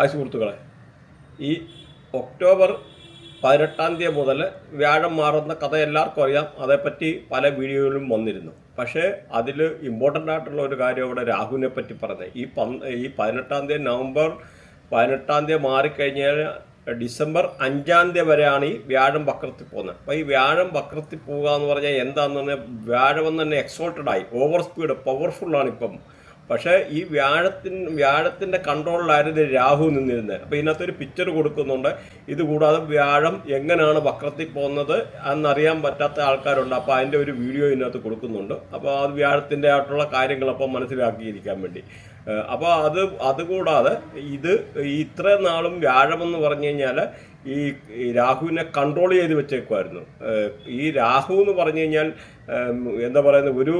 Hi സുഹൃത്തുക്കളെ ഈ October പതിനെട്ടാം തീയതി മുതൽ വ്യാഴം മാറുന്ന കഥ എല്ലാവർക്കും അറിയാം. അതേപ്പറ്റി പല വീഡിയോയിലും വന്നിരുന്നു. പക്ഷേ അതിൽ ഇമ്പോർട്ടന്റ് ആയിട്ടുള്ള ഒരു കാര്യം ഇവിടെ രാഹുവിനെ പറ്റി പറഞ്ഞത് ഈ പന് ഈ പതിനെട്ടാം തീയതി നവംബർ പതിനെട്ടാം തീയതി മാറിക്കഴിഞ്ഞാൽ ഡിസംബർ അഞ്ചാം തീയതി വരെയാണ് ഈ വ്യാഴം വക്രത്തിൽ പോകുന്നത്. അപ്പോൾ ഈ വ്യാഴം വക്രത്തിൽ പോകുക എന്ന് പറഞ്ഞാൽ എന്താണെന്ന് പറഞ്ഞാൽ വ്യാഴം തന്നെ എക്സോൾട്ടഡ് ആയി. ഓവർ സ്പീഡ് പവർഫുള്ളാണ് ഇപ്പം. പക്ഷേ ഈ വ്യാഴത്തിന് വ്യാഴത്തിന്റെ കൺട്രോളിലായിരുന്നു രാഹു നിന്നിരുന്നത്. അപ്പോൾ ഇതിനകത്തൊരു പിക്ചർ കൊടുക്കുന്നുണ്ട്. ഇത് കൂടാതെ വ്യാഴം എങ്ങനെയാണ് വക്രത്തിൽ പോകുന്നത് എന്നറിയാൻ പറ്റാത്ത ആൾക്കാരുണ്ട്. അപ്പോൾ അതിന്റെ ഒരു വീഡിയോ ഇതിനകത്ത് കൊടുക്കുന്നുണ്ട്. അപ്പോൾ അത് വ്യാഴത്തിന്റെ ആയിട്ടുള്ള കാര്യങ്ങൾ മനസ്സിലാക്കിയിരിക്കാൻ വേണ്ടി. അപ്പോൾ അത് അതുകൂടാതെ ഇത് ഇത്ര നാളും വ്യാഴമെന്ന് പറഞ്ഞു കഴിഞ്ഞാൽ ഈ രാഹുവിനെ കൺട്രോൾ ചെയ്ത് വെച്ചേക്കുമായിരുന്നു ഈ രാഹു എന്ന് പറഞ്ഞു കഴിഞ്ഞാൽ എന്താ പറയുന്നത് ഒരു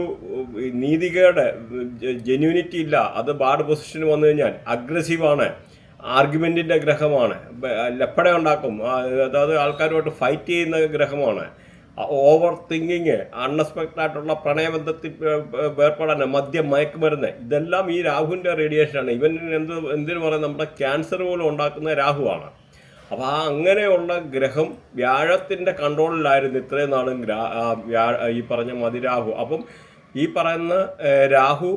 നീതികയുടെ ജെന്യൂനിറ്റി ഇല്ല. അത് ബാഡ് പൊസിഷന് വന്നു കഴിഞ്ഞാൽ അഗ്രസീവാണ്. ആർഗ്യുമെന്റിന്റെ ഗ്രഹമാണ്. ലപ്പട ഉണ്ടാക്കും അതായത് ആൾക്കാരുമായിട്ട് ഫൈറ്റ് ചെയ്യുന്ന ഗ്രഹമാണ്. ഓവർ തിങ്കിങ് അൺഎക്സ്പെക്റ്റഡ് ആയിട്ടുള്ള പ്രണയബന്ധത്തിൽ ഏർ, ഏർ, ഏർപ്പെടാൻ മദ്യം മയക്കുമരുന്ന്. ഇതെല്ലാം ഈ രാഹുവിന്റെ റേഡിയേഷനാണ്. ഇവൻ എന്ത് എന്തിനു പറയുന്നത് നമ്മുടെ ക്യാൻസർ പോലും ഉണ്ടാക്കുന്ന രാഹുവാണ്. അപ്പോൾ ആ അങ്ങനെയുള്ള ഗ്രഹം വ്യാഴത്തിന്റെ കൺട്രോളിലായിരുന്നു ഇത്രയും നാളും ഈ പറഞ്ഞ മതിരാഹു. അപ്പം ഈ പറയുന്ന രാഹു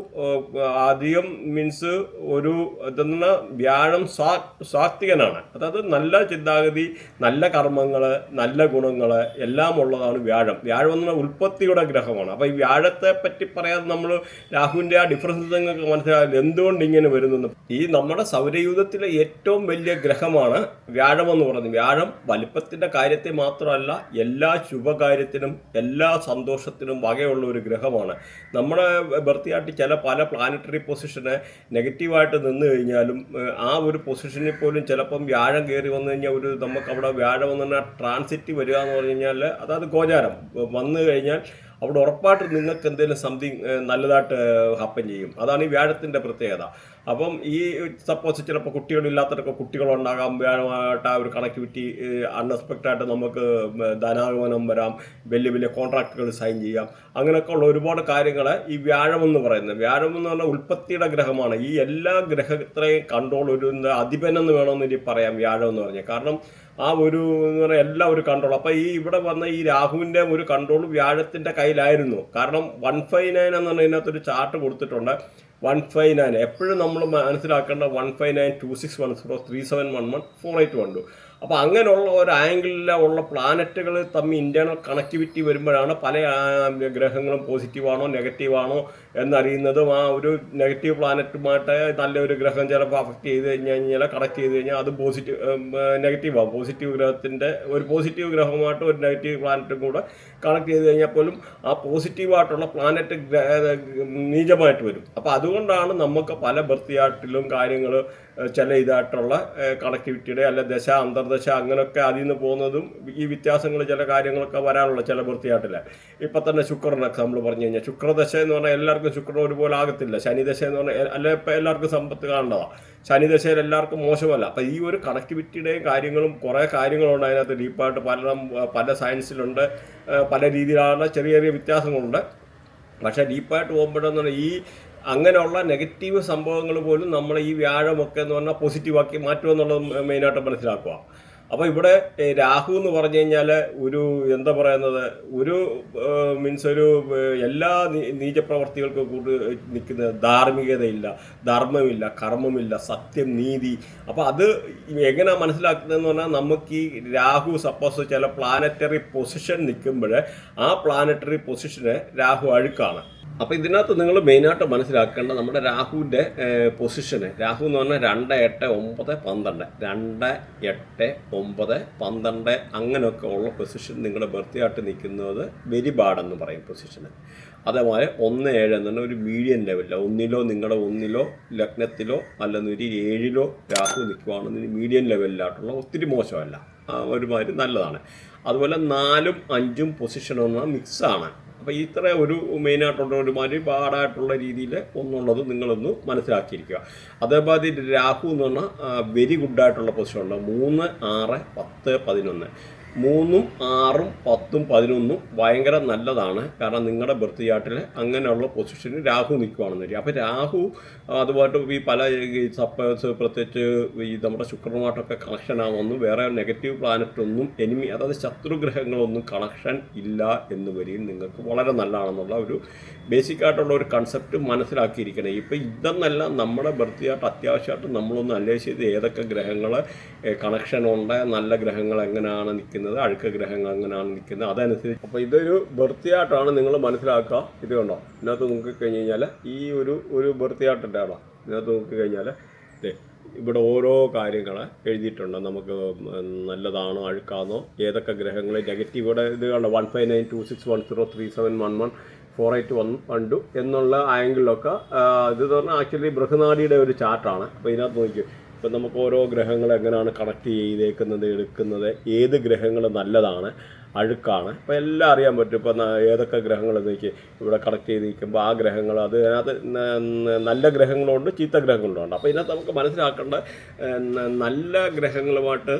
അധികം മീൻസ് ഒരു ഇതെന്ന വ്യാഴം സ്വാ സ്വാത്വികനാണ് അതായത് നല്ല ചിന്താഗതി നല്ല കർമ്മങ്ങൾ നല്ല ഗുണങ്ങൾ എല്ലാം ഉള്ളതാണ് വ്യാഴം. വ്യാഴം എന്ന ഉൽപ്പത്തിയുടെ ഗ്രഹമാണ്. അപ്പോൾ ഈ വ്യാഴത്തെ പറ്റി പറയാതെ നമ്മൾ രാഹുവിന്റെ ആ ഡിഫറൻസ് നിങ്ങൾക്ക് മനസ്സിലാകില്ല എന്തുകൊണ്ട് ഇങ്ങനെ വരുന്നു ഈ നമ്മുടെ സൗരയൂഥത്തിലെ ഏറ്റവും വലിയ ഗ്രഹമാണ് വ്യാഴം എന്ന് പറയുന്നത്. വ്യാഴം വലിപ്പത്തിന്റെ കാര്യത്തെ മാത്രമല്ല എല്ലാ ശുഭകാര്യത്തിനും എല്ലാ സന്തോഷത്തിനും വകയുള്ള ഒരു ഗ്രഹമാണ്. നമ്മുടെ ബർത്തിയായിട്ട് ചില പല പ്ലാനറ്ററി പൊസിഷന് നെഗറ്റീവായിട്ട് നിന്ന് കഴിഞ്ഞാലും ആ ഒരു പൊസിഷനിൽ പോലും ചിലപ്പം വ്യാഴം കയറി വന്നു കഴിഞ്ഞാൽ ഒരു നമുക്ക് അവിടെ വ്യാഴം വന്നു കഴിഞ്ഞാൽ ട്രാൻസിറ്റ് വരിക എന്ന് പറഞ്ഞു കഴിഞ്ഞാൽ അതായത് ഗോചാരം. വന്നു കഴിഞ്ഞാൽ അവിടെ ഉറപ്പായിട്ട് നിങ്ങൾക്ക് എന്തെങ്കിലും സംതിങ് നല്ലതായിട്ട് ഹാപ്പൻ ചെയ്യും. അതാണ് ഈ വ്യാഴത്തിന്റെ പ്രത്യേകത. അപ്പം ഈ സപ്പോസ് ചിലപ്പോൾ കുട്ടികളില്ലാത്തവരൊക്കെ കുട്ടികളുണ്ടാകാം വ്യാഴമായിട്ട് ആ ഒരു കണക്ടിവിറ്റി അൺഎക്സ്പെക്റ്റഡ് ആയിട്ട് നമുക്ക് ധനാഗമനം വരാം വലിയ വലിയ കോൺട്രാക്റ്റുകൾ സൈൻ ചെയ്യാം. അങ്ങനെയൊക്കെ ഉള്ള ഒരുപാട് കാര്യങ്ങൾ ഈ വ്യാഴം എന്ന് പറയുന്നത്. വ്യാഴം എന്ന് പറഞ്ഞാൽ ഉൽപ്പത്തിയുടെ ഗ്രഹമാണ്. ഈ എല്ലാ ഗ്രഹത്തെയും കൺട്രോൾ ഒരു അധിപൻ എന്ന് വേണമെന്ന് പറയാം വ്യാഴം എന്ന് പറഞ്ഞാൽ കാരണം ആ ഒരു എന്ന് പറഞ്ഞാൽ എല്ലാം ഒരു കൺട്രോൾ അപ്പോൾ ഈ ഇവിടെ വന്ന ഈ രാഹുവിന്റെ ഒരു കൺട്രോൾ വ്യാഴത്തിന്റെ കയ്യിലായിരുന്നു. കാരണം വൺ ഫൈവ് നയൻ എന്ന് പറഞ്ഞതിനകത്തൊരു ചാർട്ട് കൊടുത്തിട്ടുണ്ട്. വൺ ഫൈവ് നയൻ എപ്പോഴും നമ്മൾ മനസ്സിലാക്കേണ്ട one five nine two six one zero three seven one one four eight one two അപ്പോൾ അങ്ങനെയുള്ള ഒരു ആംഗിളിൽ ഉള്ള പ്ലാനറ്റുകൾ തമ്മിൽ ഇന്റേണൽ കണക്ടിവിറ്റി വരുമ്പോഴാണ് പല ഗ്രഹങ്ങളും പോസിറ്റീവാണോ നെഗറ്റീവാണോ എന്നറിയുന്നതും ആ ഒരു നെഗറ്റീവ് പ്ലാനറ്റുമായിട്ട് നല്ലൊരു ഗ്രഹം ചിലപ്പോൾ അഫക്റ്റ് ചെയ്ത് കഴിഞ്ഞ് കഴിഞ്ഞാൽ കണക്ട് ചെയ്ത് കഴിഞ്ഞാൽ അത് പോസിറ്റീവ് നെഗറ്റീവ് പോസിറ്റീവ് ഗ്രഹത്തിന്റെ ഒരു പോസിറ്റീവ് ഗ്രഹമായിട്ട് ഒരു നെഗറ്റീവ് പ്ലാനറ്റും കൂടെ കണക്ട് ചെയ്ത് കഴിഞ്ഞാൽ പോലും ആ പോസിറ്റീവായിട്ടുള്ള പ്ലാനറ്റ് നീചമായിട്ട് വരും. അപ്പോൾ അതുകൊണ്ടാണ് നമുക്ക് പല ബർത്തിയാട്ടിലും കാര്യങ്ങൾ ചില ഇതായിട്ടുള്ള കണക്ടിവിറ്റിയുടെ അല്ല ദശ അന്തർദശ അങ്ങനെയൊക്കെ അതിൽ നിന്ന് പോകുന്നതും ഈ വ്യത്യാസങ്ങൾ ചില കാര്യങ്ങളൊക്കെ വരാനുള്ള ചില വൃത്തിയായിട്ടില്ല ഇപ്പം തന്നെ ശുക്രനൊക്കെ നമ്മൾ പറഞ്ഞു കഴിഞ്ഞാൽ ശുക്രദശ എന്ന് പറഞ്ഞാൽ എല്ലാവർക്കും ശുക്രൻ ഒരുപോലെ ആകത്തില്ല. ശനിദശ എന്ന് പറഞ്ഞാൽ അല്ല ഇപ്പം എല്ലാവർക്കും സമ്പത്ത് കാണേണ്ടതാണ് ശനിദശയിൽ എല്ലാവർക്കും മോശമല്ല. അപ്പം ഈ ഒരു കണക്ടിവിറ്റിയുടെയും കാര്യങ്ങളും കുറേ കാര്യങ്ങളുണ്ട് അതിനകത്ത് ഡീപ്പായിട്ട് പല പല സയൻസിലുണ്ട് പല രീതിയിലുള്ള ചെറിയ ചെറിയ വ്യത്യാസങ്ങളുണ്ട്. പക്ഷേ ഡീപ്പായിട്ട് പോകുമ്പോഴെന്ന് പറഞ്ഞാൽ ഈ അങ്ങനെയുള്ള നെഗറ്റീവ് സംഭവങ്ങൾ പോലും നമ്മൾ ഈ വ്യാഴമൊക്കെ എന്ന് പറഞ്ഞാൽ പോസിറ്റീവാക്കി മാറ്റുമെന്നുള്ളത് മെയിനായിട്ട് മനസ്സിലാക്കുക. അപ്പോൾ ഇവിടെ രാഹു എന്ന് പറഞ്ഞു കഴിഞ്ഞാൽ ഒരു എന്താ പറയുന്നത് ഒരു മീൻസ് ഒരു എല്ലാ നീചപ്രവർത്തികൾക്കും കൂട്ട് നിൽക്കുന്ന ധാർമ്മികതയില്ല ധർമ്മമില്ല കർമ്മമില്ല സത്യം നീതി. അപ്പോൾ അത് എങ്ങനെ മനസ്സിലാക്കുന്നതെന്ന് പറഞ്ഞാൽ നമുക്ക് ഈ രാഹു സപ്പോസ് ചില പ്ലാനറ്ററി പൊസിഷൻ നിൽക്കുമ്പോൾ ആ പ്ലാനറ്ററി പൊസിഷന് രാഹു അഴുക്കാണ്. അപ്പോൾ ഇതിനകത്ത് നിങ്ങൾ മെയിനായിട്ട് മനസ്സിലാക്കേണ്ട നമ്മുടെ രാഹുവിന്റെ പൊസിഷന് രാഹു എന്ന് പറഞ്ഞാൽ രണ്ട് എട്ട് ഒമ്പത് പന്ത്രണ്ട്. രണ്ട് എട്ട് ഒമ്പത് പന്ത്രണ്ട് അങ്ങനെയൊക്കെ ഉള്ള പൊസിഷൻ നിങ്ങളുടെ ബർത്തിയായിട്ട് നിൽക്കുന്നത് വെരി ബാഡ് എന്ന് പറയും പൊസിഷന് അതേപോലെ ഒന്ന് ഏഴ് എന്ന് പറഞ്ഞാൽ ഒരു മീഡിയം ലെവലിൽ ഒന്നിലോ നിങ്ങളുടെ ഒന്നിലോ ലഗ്നത്തിലോ അല്ലെന്ന് ഒരു ഏഴിലോ രാഹു നിൽക്കുവാണെന്നൊരു മീഡിയം ലെവലിലായിട്ടുള്ള ഒത്തിരി മോശമല്ല. ഒരുമാതിരി നല്ലതാണ്. അതുപോലെ നാലും അഞ്ചും പൊസിഷൻ എന്ന മിക്സാണ് അപ്പോൾ ഇത്ര ഒരു മെയിനായിട്ടുള്ള ഒരുമാതിരി ബാഡായിട്ടുള്ള രീതിയിൽ ഒന്നുള്ളത് നിങ്ങളൊന്ന് മനസ്സിലാക്കിയിരിക്കുക. അതേപോലെ രാഹു എന്ന് പറഞ്ഞാൽ വെരി ഗുഡായിട്ടുള്ള പൊസിഷനുണ്ട് മൂന്ന് ആറ് പത്ത് പതിനൊന്ന്. മൂന്നും ആറും പത്തും പതിനൊന്നും ഭയങ്കര നല്ലതാണ്. കാരണം നിങ്ങളുടെ ബർത്ത് ചാർട്ടിൽ അങ്ങനെയുള്ള പൊസിഷനിൽ രാഹു നിൽക്കുകയാണെന്ന് വരിക അപ്പോൾ രാഹു അതുപോലെ ഈ പല സപ്പോസ് പ്രത്യേകിച്ച് ഈ നമ്മുടെ ശുക്രനുമായിട്ടൊക്കെ കണക്ഷൻ ആവുമെന്നും വേറെ നെഗറ്റീവ് പ്ലാനറ്റ് ഒന്നും എനിമി അതായത് ശത്രുഗ്രഹങ്ങളൊന്നും കണക്ഷൻ ഇല്ല എന്ന് വരികയും നിങ്ങൾക്ക് വളരെ നല്ലതാണെന്നുള്ള ഒരു ബേസിക് ആയിട്ടുള്ള ഒരു കൺസെപ്റ്റ് മനസ്സിലാക്കിയിരിക്കണം. ഇപ്പം ഇതെന്നല്ല നമ്മുടെ ബർത്ത് ചാർട്ട് അത്യാവശ്യമായിട്ട് നമ്മളൊന്ന് അന്വേഷിച്ചത് ഏതൊക്കെ ഗ്രഹങ്ങൾ കണക്ഷൻ ഉണ്ട് നല്ല ഗ്രഹങ്ങൾ എങ്ങനെയാണ് നിൽക്കുന്നത് അഴുക്ക ഗ്രഹങ്ങൾ അങ്ങനെയാണ് നിൽക്കുന്നത്. അതനുസരിച്ച് അപ്പോൾ ഇതൊരു ബർത്തിയായിട്ടാണ് നിങ്ങൾ മനസ്സിലാക്കുക. ഇത് കണ്ടോ? ഇതിനകത്ത് നോക്കി കഴിഞ്ഞ് കഴിഞ്ഞാൽ ഈ ഒരു ഒരു ആണോ ഇതിനകത്ത് നോക്കി കഴിഞ്ഞാൽ ഇവിടെ ഓരോ കാര്യങ്ങൾ എഴുതിയിട്ടുണ്ട്. നമുക്ക് നല്ലതാണോ അഴുക്കാണോ ഏതൊക്കെ ഗ്രഹങ്ങൾ നെഗറ്റീവ് ഇവിടെ ഇത് കണ്ടോ? One five nine two six one zero three seven one one four eight one one two എന്നുള്ള ആംഗിളിലൊക്കെ ഇത് പറഞ്ഞാൽ ആക്ച്വലി ബൃഹനാടിയുടെ ഒരു ചാർട്ടാണ്. അപ്പോൾ ഇതിനകത്ത് നോക്കി ഇപ്പം നമുക്ക് ഓരോ ഗ്രഹങ്ങൾ എങ്ങനെയാണ് കണക്ട് ചെയ്തേക്കുന്നത് എടുക്കുന്നത് ഏത് ഗ്രഹങ്ങൾ നല്ലതാണ് അഴുക്കാണ്. അപ്പോൾ എല്ലാം അറിയാൻ പറ്റും. ഇപ്പം ഏതൊക്കെ ഗ്രഹങ്ങൾ നോക്കി ഇവിടെ കണക്ട് ചെയ്ത് നിൽക്കുമ്പോൾ ആ ഗ്രഹങ്ങൾ അത് അതിനകത്ത് നല്ല ഗ്രഹങ്ങളുണ്ട് ചീത്ത ഗ്രഹങ്ങളുണ്ട്. അപ്പോൾ ഇതിനകത്ത് നമുക്ക് മനസ്സിലാക്കേണ്ട നല്ല ഗ്രഹങ്ങളുമായിട്ട്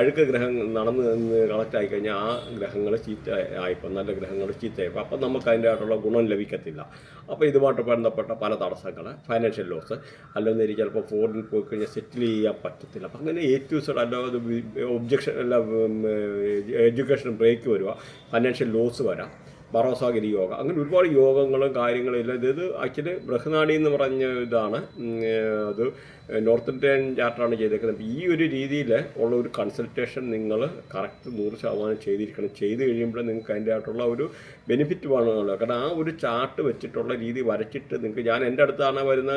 അഴുക്ക് ഗ്രഹങ്ങൾ നടന്ന് കണക്റ്റ് ആയി കഴിഞ്ഞാൽ ആ ഗ്രഹങ്ങൾ ചീത്ത ആയിപ്പോൾ നല്ല ഗ്രഹങ്ങൾ ചീത്തയായിപ്പോൾ അപ്പം നമുക്ക് അതിന്റെ ആയിട്ടുള്ള ഗുണം ലഭിക്കത്തില്ല. അപ്പോൾ ഇതുമായിട്ട് ബന്ധപ്പെട്ട പല തടസ്സങ്ങൾ ഫൈനാൻഷ്യൽ ലോസ് അല്ലെങ്കിൽ ചിലപ്പോൾ ഫോറിൻ പോയി കഴിഞ്ഞാൽ സെറ്റിൽ ചെയ്യാൻ പറ്റത്തില്ല. അപ്പം അങ്ങനെ സൈഡ് അല്ലാതെ ഒബ്ജക്ഷൻ അല്ല എഡ്യൂക്കേഷൻ ബ്രേക്ക് വരിക ഫൈനാൻഷ്യൽ ലോസ് വരാം. ബറോസാഗിരി യോഗ. അങ്ങനെ ഒരുപാട് യോഗങ്ങളും കാര്യങ്ങളും ഇല്ല ഇത് ആക്ച്വലി ബൃഹനാടി എന്ന് പറഞ്ഞ ഇതാണ്. അത് നോർത്ത് ഇന്ത്യൻ ചാർട്ടാണ് ചെയ്തേക്കുന്നത്. ഈ ഒരു രീതിയിൽ ഉള്ള ഒരു കൺസൾട്ടേഷൻ നിങ്ങൾ കറക്റ്റ് നൂറ് ശതമാനം ചെയ്തിരിക്കണം. ചെയ്ത് കഴിയുമ്പോൾ നിങ്ങൾക്ക് അതിന്റെ ആയിട്ടുള്ള ഒരു ബെനിഫിറ്റ് വേണമെന്നുള്ളത് കാരണം ആ ഒരു ചാർട്ട് വെച്ചിട്ടുള്ള രീതി വരച്ചിട്ട് നിങ്ങൾക്ക് ഞാൻ എന്റെ അടുത്താണ് വരുന്ന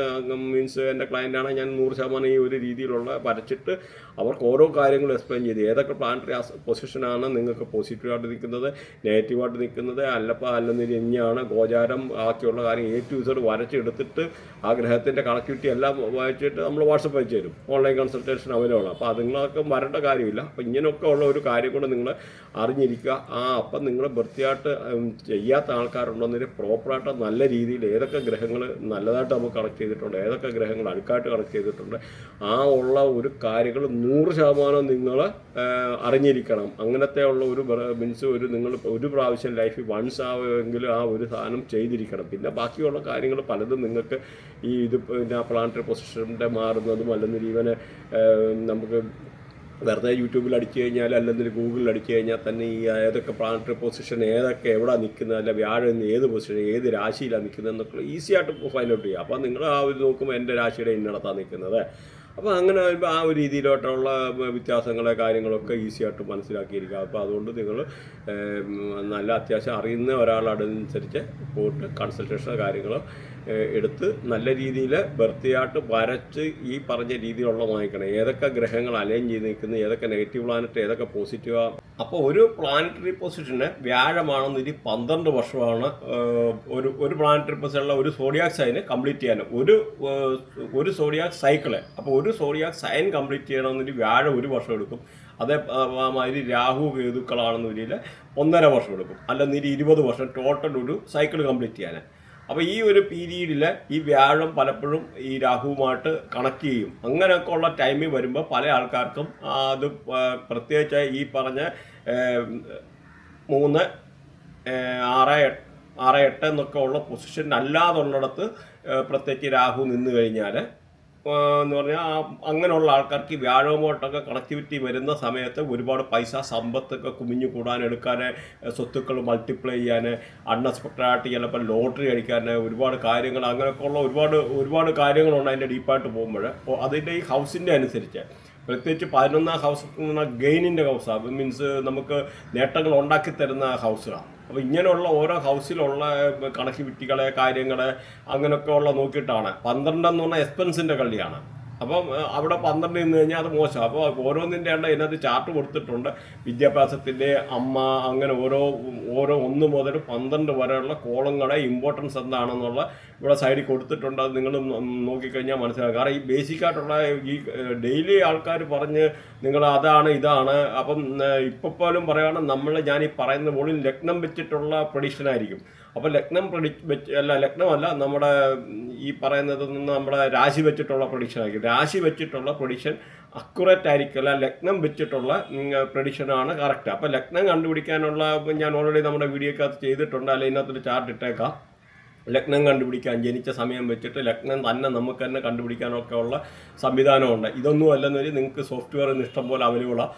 മീൻസ് എന്റെ ക്ലയന്റാണ് ഞാൻ നൂറ് ശതമാനം ഈ ഒരു രീതിയിലുള്ള വരച്ചിട്ട് അവർക്ക് ഓരോ കാര്യങ്ങളും എക്സ്പ്ലെയിൻ ചെയ്ത്. ഏതൊക്കെ പ്ലാനറ്ററി പൊസിഷനാണ് നിങ്ങൾക്ക് പോസിറ്റീവായിട്ട് നിൽക്കുന്നത് നെഗറ്റീവായിട്ട് നിൽക്കുന്നത് അല്ലപ്പോൾ അല്ലെന്നൊരു എഞ്ഞാണ് ഗോചാരം ബാക്കിയുള്ള കാര്യം എ ടു ഇസഡ് വരച്ചെടുത്തിട്ട് ആ ഗ്രഹത്തിന്റെ കണക്ടിവിറ്റി എല്ലാം വായിച്ചിട്ട് നമ്മൾ വാട്സപ്പ് അയച്ചു തരും. ഓൺലൈൻ കൺസൾട്ടേഷൻ അവൈലബിൾ അപ്പോൾ അത് നിങ്ങളൊക്കെ വരേണ്ട കാര്യമില്ല. അപ്പോൾ ഇങ്ങനെയൊക്കെ ഉള്ള ഒരു കാര്യം കൂടെ നിങ്ങൾ അറിഞ്ഞിരിക്കുക. ആ അപ്പം നിങ്ങൾ വൃത്തിയായിട്ട് ചെയ്യാത്ത ആൾക്കാരുണ്ടെന്നൊരു പ്രോപ്പറായിട്ട് നല്ല രീതിയിൽ ഏതൊക്കെ ഗ്രഹങ്ങൾ നല്ലതായിട്ട് നമുക്ക് കണക്ട് ചെയ്തിട്ടുണ്ട് ഏതൊക്കെ ഗ്രഹങ്ങൾ അടുക്കായിട്ട് കണക്ട് ചെയ്തിട്ടുണ്ട് ആ ഉള്ള ഒരു കാര്യങ്ങൾ നൂറ് ശതമാനം നിങ്ങൾ അറിഞ്ഞിരിക്കണം. അങ്ങനത്തെ ഉള്ള ഒരു മീൻസ് ഒരു നിങ്ങൾ ഒരു പ്രാവശ്യം ലൈഫിൽ വൺസ് ആവുമെങ്കിലും ആ ഒരു സാധനം ചെയ്തിരിക്കണം. പിന്നെ ബാക്കിയുള്ള കാര്യങ്ങൾ പലതും നിങ്ങൾക്ക് ഈ ഇത് പിന്നെ പ്ലാനറ്ററി പൊസിഷന്റെ മാറുന്നതും അല്ലെങ്കിൽ ഈവന് നമുക്ക് വെറുതെ യൂട്യൂബിൽ അടിച്ചു കഴിഞ്ഞാൽ അല്ലെങ്കിൽ ഗൂഗിളിൽ അടിച്ചു കഴിഞ്ഞാൽ തന്നെ ഈ ഏതൊക്കെ പ്ലാനറ്ററി പൊസിഷൻ ഏതൊക്കെ എവിടെ നിൽക്കുന്നത് അല്ല വ്യാഴം ഏത് പൊസിഷൻ ഏത് രാശിയിലാണ് നിൽക്കുന്നത് എന്നൊക്കെ ഈസി ആയിട്ട് ഫൈൻഡ് ഔട്ട് ചെയ്യുക. അപ്പോൾ നിങ്ങൾ ആ ഒരു നോക്കുമ്പോൾ എന്റെ രാശിയുടെ ഇന്നടത്താണ് നിൽക്കുന്നത്. അപ്പോൾ അങ്ങനെ ആ ഒരു രീതിയിലോട്ടുള്ള വ്യത്യാസങ്ങളെ കാര്യങ്ങളൊക്കെ ഈസി ആയിട്ട് മനസ്സിലാക്കിയിരിക്കുക. അപ്പോൾ അതുകൊണ്ട് നിങ്ങൾ നല്ല അത്യാവശ്യം അറിയുന്ന ഒരാളനുസരിച്ച് പോയിട്ട് കൺസൾട്ടേഷൻ കാര്യങ്ങൾ എടുത്ത് നല്ല രീതിയിൽ വൃത്തിയായിട്ട് വരച്ച് ഈ പറഞ്ഞ രീതിയിലുള്ള വാങ്ങിക്കണം. ഏതൊക്കെ ഗ്രഹങ്ങൾ അലൈൻ ചെയ്ത് നിൽക്കുന്നു ഏതൊക്കെ നെഗറ്റീവ് പ്ലാനറ്റ് ഏതൊക്കെ പോസിറ്റീവ് അപ്പോൾ ഒരു പ്ലാനറ്ററി പൊസിഷന് വ്യാഴമാണെന്നൊരു പന്ത്രണ്ട് വർഷമാണ് ഒരു ഒരു പ്ലാനറ്ററി പൊസിഷനുള്ള ഒരു സോഡിയാക് സൈന് കംപ്ലീറ്റ് ചെയ്യാൻ. ഒരു ഒരു സോഡിയാക് സൈക്കിൾ. അപ്പോൾ ഒരു സോഡിയാക് സൈൻ കംപ്ലീറ്റ് ചെയ്യണമെന്നൊരു വ്യാഴം ഒരു വർഷം എടുക്കും. അതേ ആ, മാതിരി രാഹു കേതുക്കളാണെന്നൊരിൽ ഒന്നര വർഷം എടുക്കും. അല്ലെന്നൊരു ഇരുപത് വർഷം ടോട്ടൽ ഒരു സൈക്കിൾ കംപ്ലീറ്റ് ചെയ്യാൻ അപ്പോൾ ഈ ഒരു പീരീഡിൽ ഈ വ്യാഴം പലപ്പോഴും ഈ രാഹുവുമായിട്ട് കണക്ട് ചെയ്യും. അങ്ങനെയൊക്കെ ഉള്ള ടൈമിൽ വരുമ്പോൾ പല ആൾക്കാർക്കും അത് പ്രത്യേകിച്ച് ഈ പറഞ്ഞ മൂന്ന് ആറ് ആറ് എട്ട് എന്നൊക്കെ ഉള്ള പൊസിഷൻ അല്ലാതുള്ളിടത്ത് പ്രത്യേകിച്ച് രാഹു നിന്ന് കഴിഞ്ഞാൽ എന്ന് പറഞ്ഞാൽ അങ്ങനെയുള്ള ആൾക്കാർക്ക് വ്യാഴമോട്ടൊക്കെ കണക്ടിവിറ്റി വരുന്ന സമയത്ത് ഒരുപാട് പൈസ സമ്പത്തൊക്കെ കുമിഞ്ഞു കൂടാൻ എടുക്കാൻ സ്വത്തുക്കൾ മൾട്ടിപ്ലൈ ചെയ്യാൻ അൺഎക്സ്പെക്റ്റഡ് ആയിട്ട് ചിലപ്പോൾ ലോട്ടറി അടിക്കാൻ ഒരുപാട് കാര്യങ്ങൾ അങ്ങനെയൊക്കെ ഉള്ള ഒരുപാട് ഒരുപാട് കാര്യങ്ങളുണ്ട് അതിന്റെ ഡീപ്പായിട്ട് പോകുമ്പോൾ അപ്പോൾ അതിന്റെ ഈ ഹൗസിന്റെ അനുസരിച്ച് പ്രത്യേകിച്ച് പതിനൊന്നാം ഹൗസ് എന്ന് പറഞ്ഞാൽ ഗെയിനിന്റെ ഹൗസാണ് മീൻസ് നമുക്ക് നേട്ടങ്ങൾ ഉണ്ടാക്കി തരുന്ന ഹൗസുകളാണ് അപ്പോൾ ഇങ്ങനെയുള്ള ഓരോ ഹൗസിലുള്ള കണക്ടിവിറ്റികളെ കാര്യങ്ങൾ അങ്ങനെയൊക്കെ ഉള്ള നോക്കിയിട്ടാണ്. പന്ത്രണ്ടെന്ന് പറഞ്ഞാൽ എക്സ്പെൻസിന്റെ കളിയാണ് അപ്പം അവിടെ പന്ത്രണ്ട് നിന്ന് കഴിഞ്ഞാൽ അത് മോശം. അപ്പോൾ ഓരോന്നിന്റെ ആണ് ഇതിനകത്ത് ചാർട്ട് കൊടുത്തിട്ടുണ്ട്. വിദ്യാഭ്യാസത്തിന്റെ അമ്മ അങ്ങനെ ഓരോ ഓരോ ഒന്ന് മുതൽ പന്ത്രണ്ട് വരെയുള്ള കോളങ്ങളുടെ ഇമ്പോർട്ടൻസ് എന്താണെന്നുള്ള ഇവിടെ സൈഡിൽ കൊടുത്തിട്ടുണ്ട്. അത് നിങ്ങൾ നോക്കിക്കഴിഞ്ഞാൽ മനസ്സിലാകും. കാരണം ഈ ബേസിക് ആയിട്ടുള്ള ഈ ഡെയിലി ആൾക്കാർ പറഞ്ഞ് നിങ്ങൾ അതാണ് ഇതാണ്. അപ്പം ഇപ്പോൾ പോലും പറയുകയാണെങ്കിൽ നമ്മൾ ഞാൻ ഈ പറയുന്ന മുകളിൽ ലഗ്നം വെച്ചിട്ടുള്ള പ്രഡിക്ഷൻ ആയിരിക്കും. അപ്പോൾ ലഗ്നം പ്രഡി വെച്ച് അല്ല ലഗ്നമല്ല നമ്മുടെ ഈ പറയുന്നത് നിന്ന് നമ്മുടെ രാശി വെച്ചിട്ടുള്ള പ്രൊഡിക്ഷൻ ആയിരിക്കും. രാശി വെച്ചിട്ടുള്ള പ്രൊഡിക്ഷൻ അക്യുറേറ്റ് ആയിരിക്കില്ല ലഗ്നം വെച്ചിട്ടുള്ള പ്രൊഡിക്ഷനാണ് കറക്റ്റ് അപ്പോൾ ലഗ്നം കണ്ടുപിടിക്കാനുള്ള ഞാൻ ഓൾറെഡി നമ്മുടെ വീഡിയോക്കകത്ത് ചെയ്തിട്ടുണ്ട്. അല്ലെങ്കിൽ ഇതിനകത്തൊരു ചാർട്ട് ഇട്ടേക്കാം. ലഗ്നം കണ്ടുപിടിക്കാൻ ജനിച്ച സമയം വെച്ചിട്ട് ലഗ്നം തന്നെ നമുക്ക് തന്നെ കണ്ടുപിടിക്കാനൊക്കെ ഉള്ള സംവിധാനമുണ്ട്. ഇതൊന്നും അല്ലെന്നൊരു നിങ്ങൾക്ക് സോഫ്റ്റ്വെയർ ഇന്ന് ഇഷ്ടം പോലെ അവൈലബിളാണ്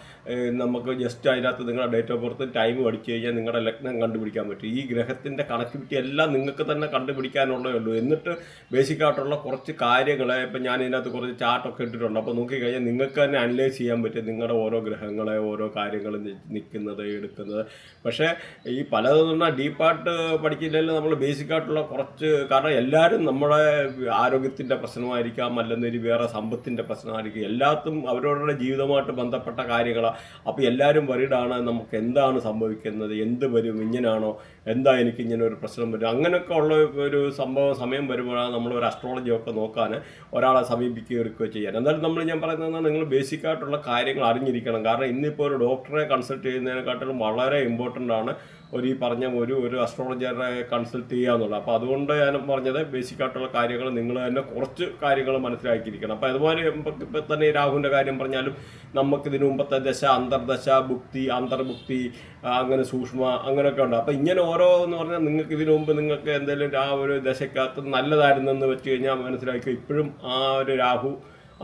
നമുക്ക് ജസ്റ്റ് അതിനകത്ത് നിങ്ങളുടെ ഡേറ്റ് ഓഫ് ബർത്ത് ടൈം പഠിച്ചു കഴിഞ്ഞാൽ നിങ്ങളുടെ ലഗ്നം കണ്ടുപിടിക്കാൻ പറ്റും. ഈ ഗ്രഹത്തിന്റെ കണക്ടിവിറ്റി എല്ലാം നിങ്ങൾക്ക് തന്നെ കണ്ടുപിടിക്കാനുള്ളേ ഉള്ളൂ. എന്നിട്ട് ബേസിക് ആയിട്ടുള്ള കുറച്ച് കാര്യങ്ങൾ ഇപ്പം ഞാൻ ഇതിനകത്ത് കുറച്ച് ചാർട്ടൊക്കെ ഇട്ടിട്ടുണ്ട്. അപ്പോൾ നോക്കിക്കഴിഞ്ഞാൽ നിങ്ങൾക്ക് തന്നെ അനലൈസ് ചെയ്യാൻ പറ്റും നിങ്ങളുടെ ഓരോ ഗ്രഹങ്ങളെ ഓരോ കാര്യങ്ങൾ നിൽക്കുന്നത് എടുക്കുന്നത്. പക്ഷേ ഈ പലതെന്ന് പറഞ്ഞാൽ ഡീപ്പായിട്ട് പഠിക്കില്ലെങ്കിൽ നമ്മൾ ബേസിക് ആയിട്ടുള്ള കുറച്ച് കാരണം എല്ലാവരും നമ്മുടെ ആരോഗ്യത്തിന്റെ പ്രശ്നമായിരിക്കാം അല്ലെന്നൊരു വേറെ സമ്പത്തിന്റെ പ്രശ്നമായിരിക്കും. എല്ലാത്തും അവരവരുടെ ജീവിതമായിട്ട് ബന്ധപ്പെട്ട കാര്യങ്ങളാണ് അപ്പോൾ എല്ലാവരും വരീഡാണ് നമുക്ക് എന്താണ് സംഭവിക്കുന്നത് എന്ത് വരും ഇങ്ങനെയാണോ എന്താ എനിക്ക് ഇങ്ങനെ ഒരു പ്രശ്നം വരും. അങ്ങനെയൊക്കെ ഉള്ള ഒരു സംഭവം സമയം വരുമ്പോഴാണ് നമ്മൾ ഒരു അസ്ട്രോളജി ഒക്കെ നോക്കാൻ ഒരാളെ സമീപിക്കുകയോ എടുക്കുകയോ ചെയ്യാൻ. എന്നാലും നമ്മൾ ഞാൻ പറയുന്നത് നിങ്ങൾ ബേസിക് ആയിട്ടുള്ള കാര്യങ്ങൾ അറിഞ്ഞിരിക്കണം. കാരണം ഇന്നിപ്പോൾ ഒരു ഡോക്ടറെ കൺസൾട്ട് ചെയ്യുന്നതിനെക്കാട്ടിലും വളരെ ഇമ്പോർട്ടന്റ് ആണ് ഒരു ഈ പറഞ്ഞ ഒരു ഒരു അസ്ട്രോളജറെ കൺസൾട്ട് ചെയ്യുക എന്നുള്ളത് അപ്പോൾ അതുകൊണ്ട് ഞാൻ പറഞ്ഞത് ബേസിക് ആയിട്ടുള്ള കാര്യങ്ങൾ നിങ്ങൾ തന്നെ കുറച്ച് കാര്യങ്ങൾ മനസ്സിലാക്കിയിരിക്കണം. അപ്പോൾ അതുപോലെ ഇപ്പം തന്നെ രാഹുവിന്റെ കാര്യം പറഞ്ഞാലും നമുക്ക് ഇതിനു മുമ്പത്തെ ദശ അന്തർദശ ഭുക്തി അന്തർഭുക്തി അങ്ങനെ സൂക്ഷ്മ അങ്ങനെയൊക്കെ ഉണ്ട്. അപ്പോൾ ഇങ്ങനെ ഓരോ എന്ന് പറഞ്ഞാൽ നിങ്ങൾക്ക് ഇതിനു മുമ്പ് നിങ്ങൾക്ക് എന്തെങ്കിലും ആ ഒരു ദശക്കകത്ത് നല്ലതായിരുന്നെന്ന് വെച്ച് കഴിഞ്ഞാൽ മനസ്സിലാക്കി ഇപ്പോഴും ആ ഒരു രാഹു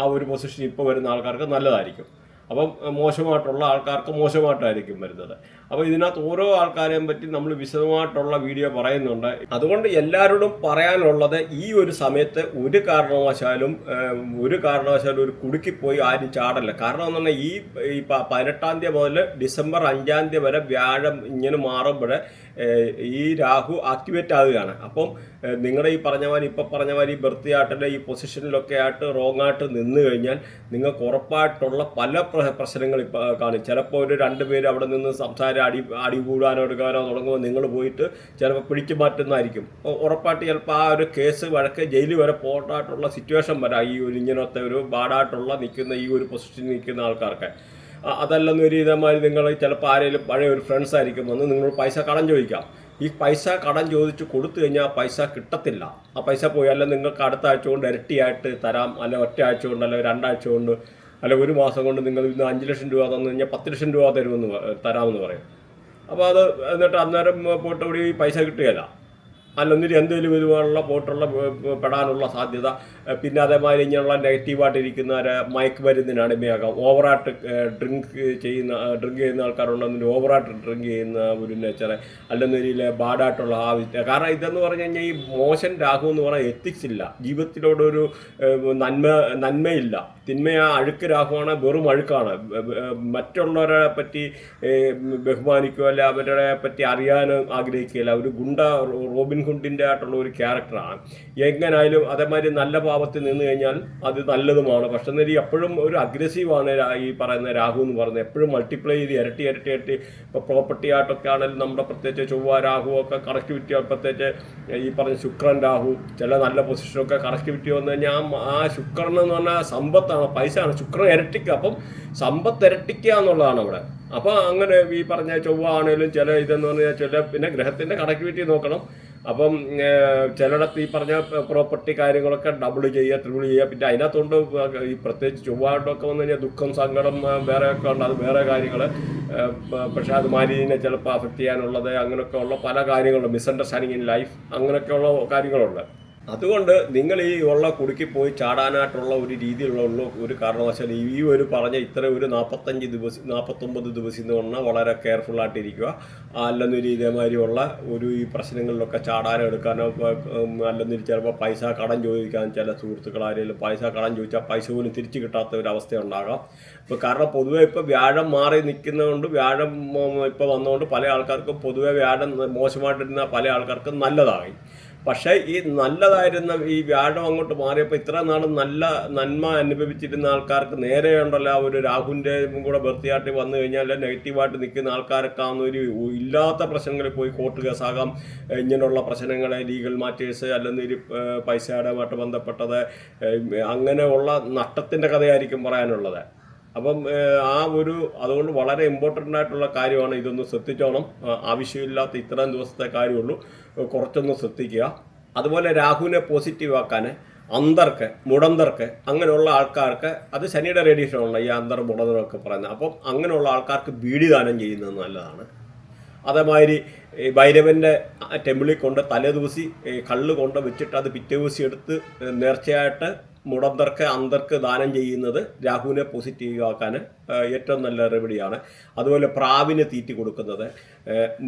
ആ ഒരു പൊസിഷൻ ഇപ്പോൾ വരുന്ന ആൾക്കാർക്ക് നല്ലതായിരിക്കും. അപ്പം മോശമായിട്ടുള്ള ആൾക്കാർക്ക് മോശമായിട്ടായിരിക്കും വരുന്നത്. അപ്പോൾ ഇതിനകത്ത് ഓരോ ആൾക്കാരെയും പറ്റി നമ്മൾ വിശദമായിട്ടുള്ള വീഡിയോ പറയുന്നുണ്ട്. അതുകൊണ്ട് എല്ലാവരോടും പറയാനുള്ളത് ഈ ഒരു സമയത്ത് ഒരു കാരണവശാലും ഒരു കാരണവശാലും ഒരു കുടുക്കിപ്പോയി ആരും ചാടല്ല. കാരണം എന്ന് പറഞ്ഞാൽ ഈ പതിനെട്ടാം തീയതി മുതൽ ഡിസംബർ അഞ്ചാം തീയതി വരെ വ്യാഴം ഇങ്ങനെ മാറുമ്പോൾ ഈ രാഹു ആക്ടിവേറ്റ് ആവുകയാണ്. അപ്പം നിങ്ങളുടെ ഈ പറഞ്ഞ മാതിരി ഇപ്പം പറഞ്ഞ മാതിരി ബർത്തി ആട്ടിന്റെ ഈ പൊസിഷനിലൊക്കെ ആയിട്ട് റോങ് ആയിട്ട് നിന്ന് കഴിഞ്ഞാൽ നിങ്ങൾക്ക് ഉറപ്പായിട്ടുള്ള പല പ്രശ്നങ്ങൾ ഇപ്പോൾ കാണും. ചിലപ്പോൾ ഒരു രണ്ട് പേര് അവിടെ നിന്ന് സംസാരം അടി അടി കൂടാനോ എടുക്കാനോ തുടങ്ങുമ്പോൾ നിങ്ങൾ പോയിട്ട് ചിലപ്പോൾ പിടിച്ചു മാറ്റുന്നതായിരിക്കും. ഉറപ്പായിട്ട് ചിലപ്പോൾ ആ ഒരു കേസ് വഴക്ക് ജയിലിൽ വരെ പോട്ടായിട്ടുള്ള സിറ്റുവേഷൻ വരാം. ഈ ഒരു ഇങ്ങനത്തെ ഒരു ബാഡായിട്ടുള്ള നിൽക്കുന്ന ഈ ഒരു പൊസിഷനിൽ നിൽക്കുന്ന ആൾക്കാർക്ക്. അതല്ലെന്നൊരു ഇതേമാതിരി നിങ്ങൾ ചിലപ്പോൾ ആരെങ്കിലും പഴയ ഒരു ഫ്രണ്ട്സ് ആയിരിക്കും വന്ന് നിങ്ങൾ പൈസ കടം ചോദിക്കാം. ഈ പൈസ കടം ചോദിച്ച് കൊടുത്തു കഴിഞ്ഞാൽ ആ പൈസ കിട്ടത്തില്ല. ആ പൈസ പോയി അല്ല നിങ്ങൾക്ക് അടുത്ത ആഴ്ച കൊണ്ട് ഇരട്ടിയായിട്ട് തരാം. അല്ല ഒറ്റ ആഴ്ച കൊണ്ട് അല്ല രണ്ടാഴ്ച കൊണ്ട് അല്ല ഒരു മാസം കൊണ്ട് നിങ്ങൾ ഇന്ന് അഞ്ച് ലക്ഷം രൂപ തന്നു കഴിഞ്ഞാൽ പത്ത് ലക്ഷം രൂപ തരുമെന്ന് തരാമെന്ന് പറയും. അപ്പോൾ അത് എന്നിട്ട് അന്നേരം പോയിട്ട് അവിടെ ഈ പൈസ കിട്ടുകയില്ല. അല്ലെന്നിട്ട് എന്തെങ്കിലും ഇതുപോലുള്ള പോട്ടുള്ള പെടാനുള്ള സാധ്യത. പിന്നെ അതേമാതിരി ഇങ്ങനെയുള്ള നെഗറ്റീവായിട്ടിരിക്കുന്നവരെ മയക്ക് മരുന്നിന് അടിമയാകാം ഓവറായിട്ട് ഡ്രിങ്ക് ചെയ്യുന്ന ഡ്രിങ്ക് ചെയ്യുന്ന ആൾക്കാരുണ്ടെങ്കിൽ ഓവറായിട്ട് ഡ്രിങ്ക് ചെയ്യുന്ന ഒരു നേച്ചറെ അല്ലെന്നൊരു ബാഡായിട്ടുള്ള വിദ്യ കാരണം ഇതെന്ന് പറഞ്ഞു കഴിഞ്ഞാൽ ഈ മോശൻ രാഹു എന്ന് പറഞ്ഞാൽ എത്തിക്സ് ഇല്ല. ജീവിതത്തിലോടൊരു നന്മ നന്മയില്ല. തിന്മയാ അഴുക്ക് രാഹുവാണ് വെറും അഴുക്കാണ്. മറ്റുള്ളവരെ പറ്റി ബഹുമാനിക്കുകയല്ല അവരെ പറ്റി അറിയാൻ ആഗ്രഹിക്കുകയില്ല ഒരു ഗുണ്ട റോബിൻ ഹുഡിന്റെ ആയിട്ടുള്ള ഒരു ക്യാരക്ടറാണ്. എങ്ങനായാലും അതേമാതിരി നല്ല പാപത്തിൽ നിന്ന് കഴിഞ്ഞാൽ അത് നല്ലതുമാണ്. പക്ഷെ എന്നാൽ എപ്പോഴും ഒരു അഗ്രസീവാണ് ഈ പറയുന്ന രാഹു എന്ന് പറയുന്നത്. എപ്പോഴും മൾട്ടിപ്ലൈ ചെയ്ത് ഇരട്ടി ഇരട്ടി ഇരട്ടി. ഇപ്പോൾ പ്രോപ്പർട്ടി ആയിട്ടൊക്കെ ആണെങ്കിലും നമ്മുടെ പ്രത്യേകിച്ച് ചൊവ്വ രാഹു ഒക്കെ കണക്ടിവിറ്റി പ്രത്യേകിച്ച് ഈ പറഞ്ഞ ശുക്രൻ രാഹു ചില നല്ല പൊസിഷനൊക്കെ കണക്ടിവിറ്റി വന്നു കഴിഞ്ഞാൽ ആ ശുക്രൻ എന്ന് പറഞ്ഞാൽ സമ്പത്താണ് പൈസയാണ്. ശുക്രൻ ഇരട്ടിക്കുക അപ്പം സമ്പത്ത് ഇരട്ടിക്കുക എന്നുള്ളതാണ് അവിടെ. അപ്പോൾ അങ്ങനെ ഈ പറഞ്ഞ ചൊവ്വ ആണെങ്കിലും ചില ഇതെന്ന് പറഞ്ഞാൽ ചില പിന്നെ ഗ്രഹത്തിന്റെ കണക്ടിവിറ്റി നോക്കണം. അപ്പം ചിലയിടത്ത് ഈ പറഞ്ഞ പ്രോപ്പർട്ടി കാര്യങ്ങളൊക്കെ ഡബിൾ ചെയ്യുക ട്രിപ്പിൾ ചെയ്യുക പിന്നെ അതിനകത്തോണ്ട് ഈ പ്രത്യേകിച്ച് ചൊവ്വാട്ടൊക്കെ വന്നു കഴിഞ്ഞാൽ ദുഃഖം സങ്കടം വേറെ ഒക്കെ ഉണ്ട് അത് വേറെ കാര്യങ്ങൾ പക്ഷേ അത് മാലിന്യം ചിലപ്പോൾ അഫക്റ്റ് ചെയ്യാനുള്ളത് അങ്ങനെയൊക്കെ ഉള്ള പല കാര്യങ്ങളുണ്ട്. മിസ്അണ്ടർസ്റ്റാൻഡിങ് ഇൻ ലൈഫ് അങ്ങനെയൊക്കെയുള്ള കാര്യങ്ങളുണ്ട്. അതുകൊണ്ട് നിങ്ങൾ ഈ ഉള്ള കുടുക്കി പോയി ചാടാനായിട്ടുള്ള ഒരു രീതിയിലുള്ള ഒരു കാരണവശാൽ ഈ ഒരു പറഞ്ഞ ഇത്ര ഒരു നാൽപ്പത്തഞ്ച് ദിവസം നാൽപ്പത്തൊമ്പത് ദിവസം എന്ന് പറഞ്ഞാൽ വളരെ കെയർഫുൾ ആയിട്ടിരിക്കുക. അല്ലെന്നൊരു ഇതേമാതിരിയുള്ള ഒരു ഈ പ്രശ്നങ്ങളിലൊക്കെ ചാടാനോ എടുക്കാനോ അല്ലെന്നൊരു ചിലപ്പോൾ പൈസ കടം ചോദിക്കാൻ ചില സുഹൃത്തുക്കൾ ആരെങ്കിലും പൈസ കടം ചോദിച്ചാൽ പൈസ പോലും തിരിച്ചു കിട്ടാത്ത ഒരു അവസ്ഥ ഉണ്ടാകാം ഇപ്പോൾ കാരണം പൊതുവേ ഇപ്പോൾ വ്യാഴം മാറി നിൽക്കുന്നതുകൊണ്ട് വ്യാഴം ഇപ്പോൾ വന്നതുകൊണ്ട് പല ആൾക്കാർക്കും പൊതുവേ വ്യാഴം മോശമായിട്ടിരുന്ന പല ആൾക്കാർക്കും നല്ലതായി. പക്ഷേ ഈ നല്ലതായിരുന്ന ഈ വ്യാഴം അങ്ങോട്ട് മാറിയപ്പോൾ ഇത്ര നാളും നല്ല നന്മ അനുഭവിച്ചിരുന്ന ആൾക്കാർക്ക് നേരെ ഉണ്ടല്ലോ ആ ഒരു രാഹുവിന്റെ കൂടെ ബർത്തിയായിട്ട് വന്നു കഴിഞ്ഞാൽ നെഗറ്റീവായിട്ട് നിൽക്കുന്ന ആൾക്കാരൊക്കെ ഒരു ഇല്ലാത്ത പ്രശ്നങ്ങളിൽ പോയി കോർട്ട് കേസാകാം ഇങ്ങനെയുള്ള പ്രശ്നങ്ങളെ ലീഗൽ മാറ്റേഴ്സ് അല്ലെങ്കിൽ പൈസയുമായിട്ട് ബന്ധപ്പെട്ടത് അങ്ങനെയുള്ള നഷ്ടത്തിന്റെ കഥയായിരിക്കും പറയാനുള്ളത്. അപ്പം ആ ഒരു അതുകൊണ്ട് വളരെ ഇമ്പോർട്ടന്റ് ആയിട്ടുള്ള കാര്യമാണ് ഇതൊന്ന് ശ്രദ്ധിച്ചോണം. ആവശ്യമില്ലാത്ത ഇത്രയും ദിവസത്തെ കാര്യമുള്ളൂ. കുറച്ചൊന്ന് ശ്രദ്ധിക്കുക. അതുപോലെ രാഹുവിനെ പോസിറ്റീവ് ആക്കാൻ അന്തർക്ക് മുടന്തർക്ക് അങ്ങനെയുള്ള ആൾക്കാർക്ക് അത് ശനിയുടെ റേഡിയേഷനുള്ള ഈ അന്തർ മുടന്തറൊക്കെ പറയുന്നത്. അപ്പം അങ്ങനെയുള്ള ആൾക്കാർക്ക് ബീഡി ദാനം ചെയ്യുന്നത് നല്ലതാണ്. അതേമാതിരി ഭൈരവന്റെ ടെമ്പിളിൽ കൊണ്ട് തലേദിവസി കള്ള് കൊണ്ട് വെച്ചിട്ട് അത് പിറ്റേ ദിവസം എടുത്ത് നേർച്ചയായിട്ട് മുടന്തർക്ക് അന്തർക്ക് ദാനം ചെയ്യുന്നത് രാഹുവിനെ പോസിറ്റീവ് ആക്കാൻ ഏറ്റവും നല്ല റെമഡിയാണ് അതുപോലെ പ്രാവിന് തീറ്റി കൊടുക്കുന്നത്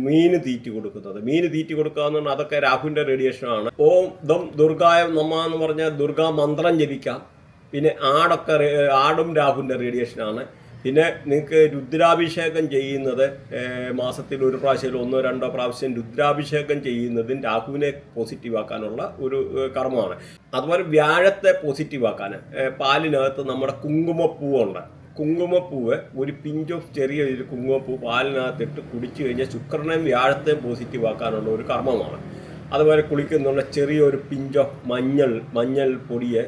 മീന് തീറ്റി കൊടുക്കുന്നത്. മീന് തീറ്റി കൊടുക്കുക എന്ന് പറഞ്ഞാൽ അതൊക്കെ രാഹുവിന്റെ റേഡിയേഷനാണ് ഓം ദം ദുർഗായ നമ്മ എന്ന് പറഞ്ഞാൽ ദുർഗാ മന്ത്രം ജപിക്കാം. പിന്നെ ആടൊക്കെ ആടും രാഹുവിന്റെ റേഡിയേഷനാണ് പിന്നെ നിങ്ങൾക്ക് രുദ്രാഭിഷേകം ചെയ്യുന്നത് മാസത്തിൽ ഒരു പ്രാവശ്യം ഒന്നോ രണ്ടോ പ്രാവശ്യം രുദ്രാഭിഷേകം ചെയ്യുന്നതും രാഹുവിനെ പോസിറ്റീവ് ആക്കാനുള്ള ഒരു കർമ്മമാണ്. അതുപോലെ വ്യാഴത്തെ പോസിറ്റീവ് ആക്കാൻ പാലിനകത്ത് നമ്മുടെ കുങ്കുമപ്പൂവുണ്ട്. കുങ്കുമപ്പൂവ് ഒരു പിഞ്ച് ഓഫ് ചെറിയ ഒരു കുങ്കുമപ്പൂ പാലിനകത്തിട്ട് കുടിച്ചു കഴിഞ്ഞാൽ ശുക്രനെയും വ്യാഴത്തെയും പോസിറ്റീവ് ആക്കാനുള്ള ഒരു കർമ്മമാണ്. അതുപോലെ കുളിക്കുന്നുള്ള ചെറിയൊരു പിഞ്ച് ഓഫ് മഞ്ഞൾ മഞ്ഞൾ പൊടിയെ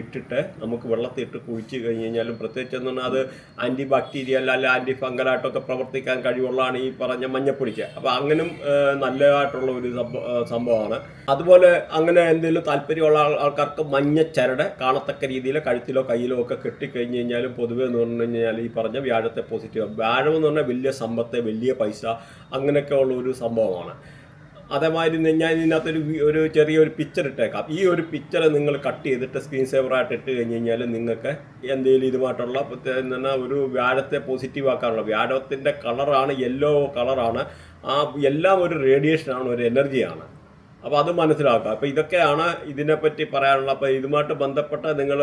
ഇട്ടിട്ട് നമുക്ക് വെള്ളത്തിൽ ഇട്ട് കുഴിച്ച് കഴിഞ്ഞ് കഴിഞ്ഞാലും പ്രത്യേകിച്ച് എന്ന് പറഞ്ഞാൽ അത് ആന്റി ബാക്ടീരിയൽ അല്ല ആന്റി ഫംഗലായിട്ടൊക്കെ പ്രവർത്തിക്കാൻ കഴിവുള്ളതാണ് ഈ പറഞ്ഞ മഞ്ഞപ്പൊടിക്ക്. അപ്പോൾ അങ്ങനും നല്ലതായിട്ടുള്ള ഒരു സംഭവമാണ്. അതുപോലെ അങ്ങനെ എന്തെങ്കിലും താല്പര്യമുള്ള ആൾക്കാർക്ക് മഞ്ഞ ചരട് കാണത്തക്ക രീതിയിൽ കഴുത്തിലോ കയ്യിലോ ഒക്കെ കെട്ടിക്കഴിഞ്ഞ് കഴിഞ്ഞാലും പൊതുവെ എന്ന് പറഞ്ഞു കഴിഞ്ഞാൽ ഈ പറഞ്ഞ വ്യാഴത്തെ പോസിറ്റീവ് വ്യാഴം എന്ന് പറഞ്ഞാൽ വലിയ സമ്പത്ത് വലിയ പൈസ അങ്ങനെയൊക്കെ ഉള്ള ഒരു സംഭവമാണ്. അതേമാതിരി ഞാൻ ഇതിനകത്തൊരു ഒരു ചെറിയൊരു പിക്ചർ ഇട്ടേക്കാം. ഈ ഒരു പിക്ചർ നിങ്ങൾ കട്ട് ചെയ്തിട്ട് സ്ക്രീൻ സേവറായിട്ട് ഇട്ട് കഴിഞ്ഞ് കഴിഞ്ഞാൽ നിങ്ങൾക്ക് എന്തെങ്കിലും ഇതുമായിട്ടുള്ള എന്ന് ഒരു വ്യാഴത്തെ പോസിറ്റീവ് ആക്കാനുള്ള വ്യാഴത്തിന്റെ കളറാണ് യെല്ലോ കളറാണ് ആ എല്ലാം ഒരു റേഡിയേഷനാണ് ഒരു എനർജിയാണ് അപ്പോൾ അത് മനസ്സിലാക്കുക. അപ്പോൾ ഇതൊക്കെയാണ് ഇതിനെപ്പറ്റി പറയാനുള്ള. അപ്പോൾ ഇതുമായിട്ട് ബന്ധപ്പെട്ട് നിങ്ങൾ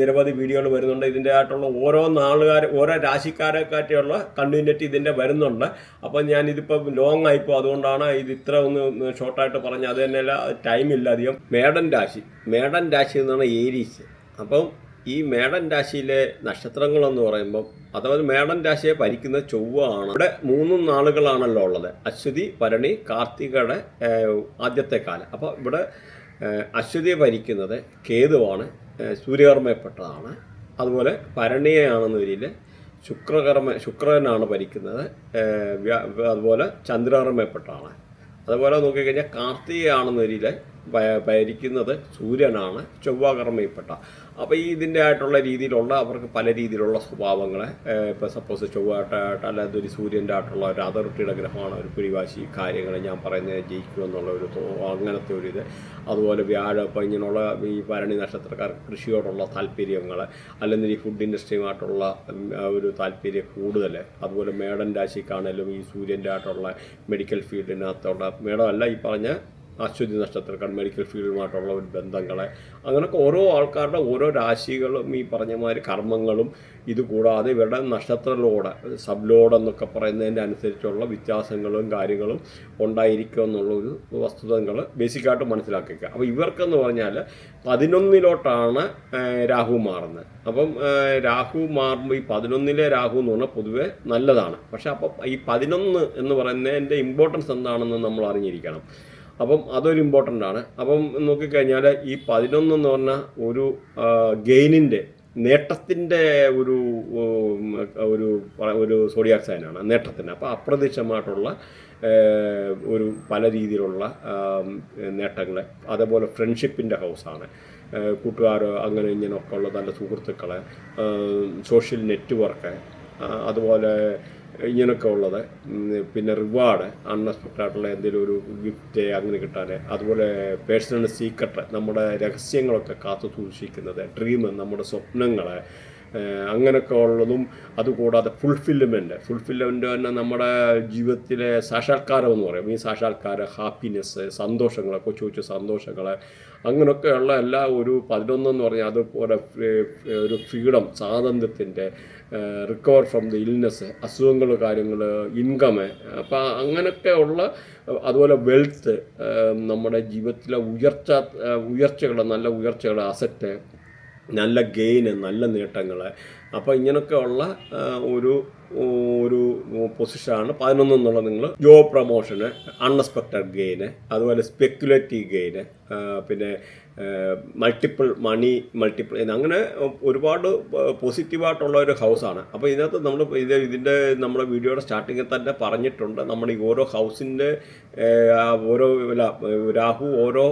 നിരവധി വീഡിയോകൾ വരുന്നുണ്ട്. ഇതിന്റെ ആയിട്ടുള്ള ഓരോ നാളുകാർ ഓരോ രാശിക്കാരെ കാറ്റിയുള്ള കണ്ടിന്യൂറ്റി ഇതിന്റെ വരുന്നുണ്ട്. അപ്പോൾ ഞാൻ ഇതിപ്പോൾ ലോങ് ആയിപ്പോൾ അതുകൊണ്ടാണ് ഇത് ഇത്ര ഒന്ന് ഷോർട്ടായിട്ട് പറഞ്ഞത്. അത് തന്നെയല്ല ടൈമില്ല അധികം. മേഡൻ രാശി. മേഡൻ രാശി എന്നാണ് ഏരീസ്. അപ്പം ഈ മേടൻ രാശിയിലെ നക്ഷത്രങ്ങളെന്ന് പറയുമ്പം അഥവാ മേടൻ രാശിയെ ഭരിക്കുന്ന ചൊവ്വ ആണ് ഇവിടെ മൂന്നും നാളുകളാണല്ലോ ഉള്ളത്. അശ്വതി ഭരണി കാർത്തികയുടെ ആദ്യത്തെ കാലം. അപ്പോൾ ഇവിടെ അശ്വതിയെ ഭരിക്കുന്നത് കേതുവാണ്. സൂര്യകർമ്മയപ്പെട്ടതാണ് അതുപോലെ ഭരണിയെയാണെന്ന് വരിയിൽ ശുക്രകർമ്മ ശുക്രനാണ് ഭരിക്കുന്നത്. അതുപോലെ ചന്ദ്രകർമ്മയപ്പെട്ടതാണ് അതുപോലെ നോക്കിക്കഴിഞ്ഞാൽ കാർത്തികയാണെന്ന രീതിയിൽ ഭരിക്കുന്നത് സൂര്യനാണ് ചൊവ്വാകർമ്മയിൽപ്പെട്ട. അപ്പോൾ ഈ ഇതിന്റെ ആയിട്ടുള്ള രീതിയിലുള്ള അവർക്ക് പല രീതിയിലുള്ള സ്വഭാവങ്ങൾ ഇപ്പോൾ സപ്പോസ് ചൊവ്വായിട്ടായിട്ട് അല്ലാതെ ഒരു സൂര്യന്റെ ആയിട്ടുള്ള ഒരു അതോറിറ്റിയുടെ ഗ്രഹമാണ് ഒരു പിടിവാശി കാര്യങ്ങൾ ഞാൻ പറയുന്നത് ജയിക്കുമെന്നുള്ള ഒരു അങ്ങനത്തെ ഒരു ഇത്. അതുപോലെ വ്യാഴം ഇപ്പോൾ ഇങ്ങനെയുള്ള ഈ ഭരണി നക്ഷത്രക്കാർ കൃഷിയോടുള്ള താല്പര്യങ്ങൾ അല്ലെങ്കിൽ ഈ ഫുഡ് ഇൻഡസ്ട്രിയുമായിട്ടുള്ള ഒരു താല്പര്യം കൂടുതൽ അതുപോലെ മേടൻ രാശിക്കാണേലും ഈ സൂര്യന്റെ ആയിട്ടുള്ള മെഡിക്കൽ ഫീൽഡിനകത്തുള്ള മേടമല്ല ഈ പറഞ്ഞ അശ്വതി നക്ഷത്രക്കാർ മെഡിക്കൽ ഫീൽഡുമായിട്ടുള്ള ഒരു ബന്ധങ്ങളെ. അങ്ങനെയൊക്കെ ഓരോ ആൾക്കാരുടെ ഓരോ രാശികളും ഈ പറഞ്ഞ മാതിരി കർമ്മങ്ങളും ഇതുകൂടാതെ ഇവരുടെ നക്ഷത്ര ലോഡ് സബ് ലോഡ് എന്നൊക്കെ പറയുന്നതിന്റെ അനുസരിച്ചുള്ള വ്യത്യാസങ്ങളും കാര്യങ്ങളും ഉണ്ടായിരിക്കും എന്നുള്ള ഒരു വസ്തുതകൾ ബേസിക്കായിട്ട് മനസ്സിലാക്കിക്കുക അപ്പോൾ ഇവർക്കെന്ന് പറഞ്ഞാൽ പതിനൊന്നിലോട്ടാണ് രാഹു മാറുന്നത്. അപ്പം രാഹു മാറുമ്പോൾ ഈ പതിനൊന്നിലെ രാഹു എന്ന് പറഞ്ഞാൽ പൊതുവേ നല്ലതാണ്. പക്ഷേ അപ്പം ഈ പതിനൊന്ന് എന്ന് പറയുന്നതിന്റെ ഇമ്പോർട്ടൻസ് എന്താണെന്ന് നമ്മൾ അറിഞ്ഞിരിക്കണം. അപ്പം അതൊരു ഇമ്പോർട്ടന്റ് ആണ്. അപ്പം നോക്കിക്കഴിഞ്ഞാൽ ഈ പതിനൊന്ന് എന്ന് പറഞ്ഞാൽ ഒരു ഗെയിനിന്റെ നേട്ടത്തിന്റെ ഒരു ഒരു ഒരു സോഡിയാക് സൈനാണ് നേട്ടത്തിന്. അപ്പോൾ അപ്രതീക്ഷിതമായിട്ടുള്ള ഒരു പല രീതിയിലുള്ള നേട്ടങ്ങൾ അതേപോലെ ഫ്രണ്ട്ഷിപ്പിന്റെ ഹൗസാണ് കൂട്ടുകാർ അങ്ങനെ ഇങ്ങനെയൊക്കെ ഉള്ള നല്ല സുഹൃത്തുക്കൾ സോഷ്യൽ നെറ്റ്വർക്ക് അതുപോലെ ഇങ്ങനെയൊക്കെ ഉള്ളത്. പിന്നെ റിവാർഡ് അൺഎക്സ്പെക്റ്റഡ് ആയിട്ടുള്ള എന്തെങ്കിലും ഒരു ഗിഫ്റ്റ് അങ്ങനെ കിട്ടാൻ. അതുപോലെ പേഴ്സണൽ സീക്രട്ട് നമ്മുടെ രഹസ്യങ്ങളൊക്കെ കാത്തു സൂക്ഷിക്കുന്നത് ഡ്രീം നമ്മുടെ സ്വപ്നങ്ങളെ അങ്ങനെയൊക്കെ ഉള്ളതും അതുകൂടാതെ ഫുൾഫില്ലമെന്റ് ഫുൾഫില്ലമെന്റ് തന്നെ നമ്മുടെ ജീവിതത്തിലെ സാക്ഷാത്കാരം എന്ന് പറയും. ഈ സാക്ഷാത്കാരം ഹാപ്പിനെസ് സന്തോഷങ്ങൾ കൊച്ചു കൊച്ചു സന്തോഷങ്ങൾ അങ്ങനെയൊക്കെയുള്ള എല്ലാ ഒരു പതിനൊന്നെന്ന് പറഞ്ഞാൽ അതുപോലെ ഒരു ഒരു ഫ്രീഡം സ്വാതന്ത്ര്യത്തിന്റെ റിക്കവർ ഫ്രം ദ ഇൽനെസ് അസുഖങ്ങൾ കാര്യങ്ങൾ ഇൻകം അപ്പം അങ്ങനെയൊക്കെ ഉള്ള അതുപോലെ വെൽത്ത് നമ്മുടെ ജീവിതത്തിലെ ഉയർച്ച ഉയർച്ചകൾ നല്ല ഉയർച്ചകൾ അസറ്റ് നല്ല ഗെയിന് നല്ല നേട്ടങ്ങൾ അപ്പോൾ ഇങ്ങനെയൊക്കെ ഉള്ള ഒരു ഒരു പൊസിഷനാണ് പതിനൊന്ന് എന്നുള്ളത് നിങ്ങൾ ജോബ് പ്രൊമോഷന് അൺഎക്സ്പെക്റ്റഡ് ഗെയിന് അതുപോലെ സ്പെക്കുലേറ്റീവ് ഗെയിന് പിന്നെ മൾട്ടിപ്പിൾ മണി മൾട്ടിപ്പിൾ അങ്ങനെ ഒരുപാട് പോസിറ്റീവായിട്ടുള്ള ഒരു ഹൗസാണ് അപ്പോൾ ഇതിനകത്ത് നമ്മൾ ഇത് ഇതിന്റെ നമ്മുടെ വീഡിയോയുടെ സ്റ്റാർട്ടിങ്ങിൽ തന്നെ പറഞ്ഞിട്ടുണ്ട്. നമ്മൾ ഈ ഓരോ ഹൗസിന്റെ ഓരോ രാഹു ഓരോ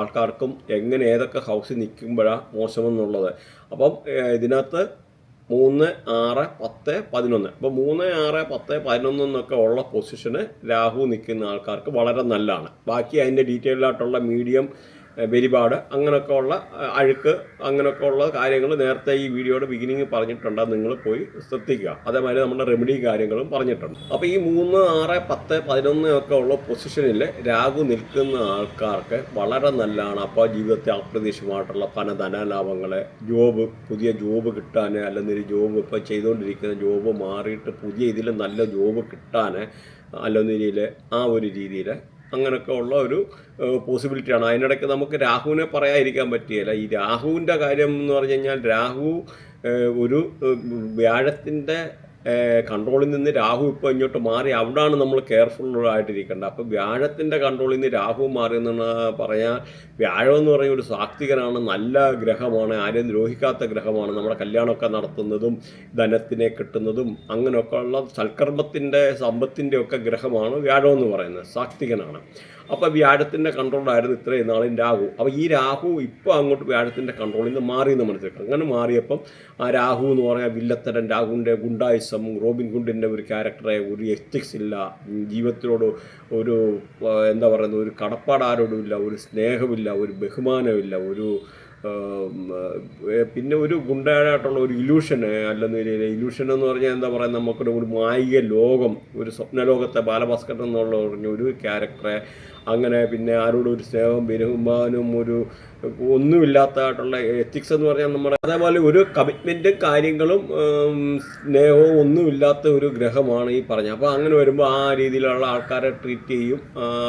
ആൾക്കാർക്കും എങ്ങനെ ഏതൊക്കെ ഹൗസിൽ നിൽക്കുമ്പോഴാണ് മോശമെന്നുള്ളത്. അപ്പം ഇതിനകത്ത് മൂന്ന് ആറ് പത്ത് പതിനൊന്ന്. അപ്പോൾ മൂന്ന് ആറ് പത്ത് പതിനൊന്ന് എന്നൊക്കെ ഉള്ള പൊസിഷന് രാഹു നിൽക്കുന്ന ആൾക്കാർക്ക് വളരെ നല്ലതാണ്. ബാക്കി അതിന്റെ ഡീറ്റെയിൽ ആയിട്ടുള്ള മീഡിയം വെരിപാട്. അങ്ങനെയൊക്കെ ഉള്ള അഴുക്ക് അങ്ങനെയൊക്കെ ഉള്ള കാര്യങ്ങൾ നേരത്തെ ഈ വീഡിയോയുടെ ബിഗിനിങ് പറഞ്ഞിട്ടുണ്ട്. നിങ്ങൾ പോയി ശ്രദ്ധിക്കുക. അതേമാതിരി നമ്മുടെ റെമഡി കാര്യങ്ങളും പറഞ്ഞിട്ടുണ്ട്. അപ്പോൾ ഈ മൂന്ന് ആറ് പത്ത് പതിനൊന്ന് ഒക്കെ ഉള്ള പൊസിഷനിൽ രാഹു നിൽക്കുന്ന ആൾക്കാർക്ക് വളരെ നല്ലതാണ്. അപ്പോൾ ജീവിതത്തെ അപ്രതീക്ഷിതമായിട്ടുള്ള പല ധനലാഭങ്ങൾ ജോബ് പുതിയ ജോബ് കിട്ടാൻ അല്ലെങ്കിൽ ഒരു ജോബ് ഇപ്പോൾ ചെയ്തുകൊണ്ടിരിക്കുന്ന ജോബ് മാറിയിട്ട് പുതിയ ഇതിൽ നല്ല ജോബ് കിട്ടാൻ അല്ലെന്നിരിയിൽ ആ ഒരു രീതിയിൽ അങ്ങനെയൊക്കെ ഉള്ള ഒരു പോസിബിലിറ്റിയാണ് അതിനിടയ്ക്ക് നമുക്ക് രാഹുവിനെ പറയാതിരിക്കാൻ പറ്റിയല്ല ഈ രാഹുവിന്റെ കാര്യം എന്ന് പറഞ്ഞു കഴിഞ്ഞാൽ രാഹു ഒരു വ്യാഴത്തിന്റെ കൺട്രോളിൽ നിന്ന് രാഹു ഇപ്പോൾ ഇങ്ങോട്ട് മാറി അവിടാണ് നമ്മൾ കെയർഫുൾ ആയിട്ടിരിക്കേണ്ടത്. അപ്പോൾ വ്യാഴത്തിന്റെ കൺട്രോളിൽ നിന്ന് രാഹു മാറി എന്നാണ് പറയാൻ വ്യാഴം എന്ന് പറയുന്ന ഒരു സാക്തികനാണ് നല്ല ഗ്രഹമാണ് ആരെയും ദ്രോഹിക്കാത്ത ഗ്രഹമാണ്. നമ്മുടെ കല്യാണമൊക്കെ നടത്തുന്നതും ധനത്തിനെ കിട്ടുന്നതും അങ്ങനെയൊക്കെ ഉള്ള സൽക്കർമ്മത്തിന്റെ സമ്പത്തിന്റെ ഒക്കെ ഗ്രഹമാണ് വ്യാഴം എന്ന് പറയുന്നത് സാക്തികനാണ് അപ്പോൾ വ്യാഴത്തിന്റെ കൺട്രോളായിരുന്നു ഇത്രയും നാളും രാഹു. അപ്പോൾ ഈ രാഹു ഇപ്പോൾ അങ്ങോട്ട് വ്യാഴത്തിന്റെ കൺട്രോളിൽ നിന്ന് മാറി എന്ന് മനസ്സിലാക്കാം അങ്ങനെ മാറിയപ്പം ആ രാഹു എന്ന് പറയാൻ വില്ലത്തരൻ രാഹുവിന്റെ ഗുണ്ടായിസം റോബിൻ ഗുഡിന്റെ ഒരു ക്യാരക്ടറെ ഒരു എത്തിക്സ് ഇല്ല ജീവിതത്തിനോട് ഒരു എന്താ പറയുന്നത് ഒരു കടപ്പാട് ആരോടും ഇല്ല ഒരു സ്നേഹമില്ല ഒരു ബഹുമാനമില്ല ഒരു പിന്നെ ഒരു ഗുണ്ടയായിട്ടുള്ള ഒരു ഇലൂഷൻ അല്ലെന്ന് ഇലൂഷൻ എന്ന് പറഞ്ഞാൽ എന്താ പറയുക നമുക്കൊരു ഒരു മായിക ലോകം ഒരു സ്വപ്നലോകത്തെ ബാലഭാസ്കർ എന്നുള്ള പറഞ്ഞ ഒരു ക്യാരക്ടറെ അങ്ങനെ പിന്നെ ആരോടും ഒരു സ്നേഹവും ബഹുമാനവും ഒരു ഒന്നുമില്ലാത്തതായിട്ടുള്ള എത്തിക്സ് എന്ന് പറഞ്ഞാൽ നമ്മുടെ അതേപോലെ ഒരു കമ്മിറ്റ്മെന്റും കാര്യങ്ങളും സ്നേഹവും ഒന്നുമില്ലാത്ത ഒരു ഗ്രഹമാണ് ഈ പറഞ്ഞത്. അപ്പോൾ അങ്ങനെ വരുമ്പോൾ ആ രീതിയിലുള്ള ആൾക്കാരെ ട്രീറ്റ് ചെയ്യും.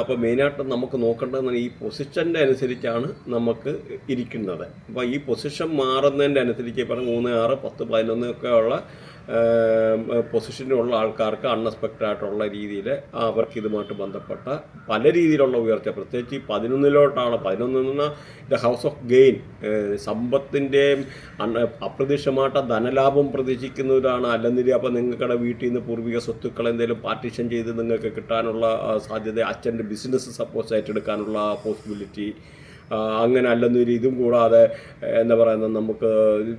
അപ്പോൾ മെയിനായിട്ട് നമുക്ക് നോക്കേണ്ടതെന്ന് ഈ പൊസിഷന്റെ അനുസരിച്ചാണ് നമുക്ക് ഇരിക്കുന്നത്. അപ്പോൾ ഈ പൊസിഷൻ മാറുന്നതിന്റെ അനുസരിച്ച് ഈ പറഞ്ഞ മൂന്ന് ആറ് പത്ത് പതിനൊന്ന് ഒക്കെ ഉള്ള പൊസിഷനിലുള്ള ആൾക്കാർക്ക് അൺഎക്സ്പെക്റ്റഡ് ആയിട്ടുള്ള രീതിയിൽ അവർക്ക് ഇതുമായിട്ട് ബന്ധപ്പെട്ട പല രീതിയിലുള്ള ഉയർച്ച. പ്രത്യേകിച്ച് ഈ പതിനൊന്നിലോട്ടാണ്. പതിനൊന്നിൽ നിന്ന് ഹൗസ് ഓഫ് ഗെയിൻ സമ്പത്തിന്റെയും അപ്രതീക്ഷിതമായിട്ട് ധനലാഭം പ്രതീക്ഷിക്കുന്നവരാണ് അല്ലെന്നില്ല അപ്പോൾ നിങ്ങളുടെ വീട്ടിൽ നിന്ന് പൂർവിക സ്വത്തുക്കൾ എന്തെങ്കിലും പാർട്ടീഷൻ ചെയ്ത് നിങ്ങൾക്ക് കിട്ടാനുള്ള സാധ്യത അച്ഛന്റെ ബിസിനസ് സപ്പോസ് ഏറ്റെടുക്കാനുള്ള പോസിബിലിറ്റി അങ്ങനെ അല്ലെന്നൊരു ഇതും കൂടാതെ എന്താ പറയുന്നത് നമുക്ക്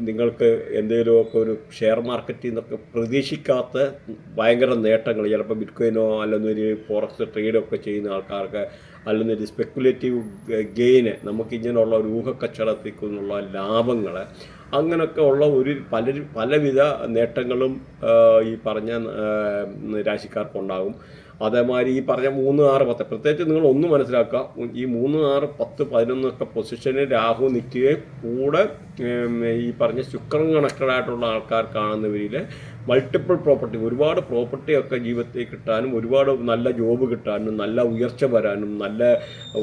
നിങ്ങൾക്ക് എന്തെങ്കിലുമൊക്കെ ഒരു ഷെയർ മാർക്കറ്റിൽ നിന്നൊക്കെ പ്രതീക്ഷിക്കാത്ത ഭയങ്കര നേട്ടങ്ങൾ ചിലപ്പോൾ ബിറ്റ്കോയിനോ അല്ലെന്നൊരു ഫോറക്സ് ട്രേഡൊക്കെ ചെയ്യുന്ന ആൾക്കാർക്ക് അല്ലെന്നൊരു സ്പെക്കുലേറ്റീവ് ഗെയിന് നമുക്ക് ഇങ്ങനെയുള്ള ഒരു ഊഹക്കച്ചവടത്തിൽ നിന്നുള്ള ലാഭങ്ങൾ അങ്ങനെയൊക്കെ ഉള്ള ഒരു പല പലവിധ നേട്ടങ്ങളും ഈ പറഞ്ഞ രാശിക്കാർക്കുണ്ടാകും അതേമാതിരി ഈ പറഞ്ഞ മൂന്ന് ആറ് പത്ത് പ്രത്യേകിച്ച് നിങ്ങൾ ഒന്ന് മനസ്സിലാക്കുക. ഈ മൂന്ന് ആറ് പത്ത് പതിനൊന്നൊക്കെ പൊസിഷനിൽ രാഹു നിൽക്കുകയും കൂടെ ഈ പറഞ്ഞ ശുക്രൻ കണക്റ്റഡ് ആയിട്ടുള്ള ആൾക്കാർക്കാണെന്നവരിൽ മൾട്ടിപ്പിൾ പ്രോപ്പർട്ടി ഒരുപാട് പ്രോപ്പർട്ടി ഒക്കെ ജീവിതത്തിൽ കിട്ടാനും ഒരുപാട് നല്ല ജോബ് കിട്ടാനും നല്ല ഉയർച്ച വരാനും നല്ല